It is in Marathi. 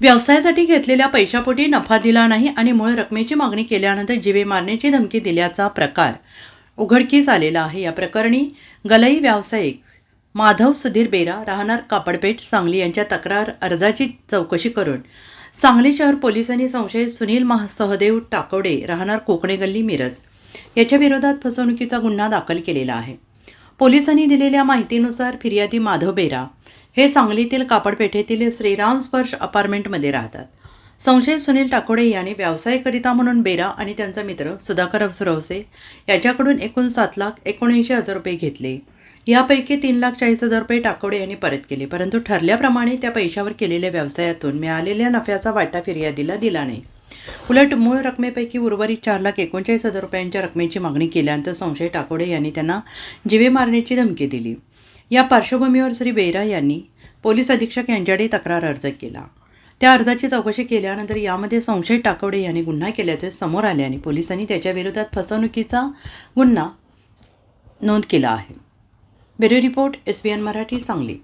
व्यवसायासाठी घेतलेल्या पैशापोटी नफा दिला नाही आणि मूळ रकमेची मागणी केल्यानंतर जिवे मारण्याची धमकी दिल्याचा प्रकार उघडकीस आलेला आहे. या प्रकरणी गलई व्यावसायिक माधव सुधीर बेरा राहणार कापडपेठ सांगली यांच्या तक्रार अर्जाची चौकशी करून सांगली शहर पोलिसांनी संशयित सुनील महा सहदेव टाकोडे राहणार कोकणे गल्ली मिरज याच्या विरोधात फसवणुकीचा गुन्हा दाखल केलेला आहे. पोलिसांनी दिलेल्या माहितीनुसार फिर्यादी माधव बेरा हे सांगलीतील कापडपेठेतील श्रीराम स्पर्श अपार्टमेंटमध्ये राहतात. संशयित सुनील टाकोडे यांनी व्यवसायकरिता म्हणून बेरा आणि त्यांचा मित्र सुधाकर अवसरवसे याच्याकडून एकूण सात लाख एकोणऐंशी हजार रुपये घेतले. यापैकी तीन लाख चाळीस हजार रुपये टाकोडे यांनी परत केले परंतु ठरल्याप्रमाणे त्या पैशावर केलेल्या व्यवसायातून मिळालेल्या नफ्याचा वाटा फिर्यादीला दिला नाही. उलट मूळ रकमेपैकी उर्वरित चार लाख एकोणचाळीस हजार रुपयांच्या रकमेची मागणी केल्यानंतर संशय टाकोडे यांनी त्यांना जीवे मारण्याची धमकी दिली. या पार्श्वभूमीवर श्री बेरा यांनी पोलीस अधीक्षक यांच्याकडे तक्रार अर्ज केला. त्या अर्जाची चौकशी केल्यानंतर यामध्ये संशय टाकवडे यांनी गुन्हा केल्याचे समोर आले आणि पोलिसांनी त्याच्याविरोधात फसवणुकीचा गुन्हा नोंद केला आहे. Bureau report S B N Marathi Sangli.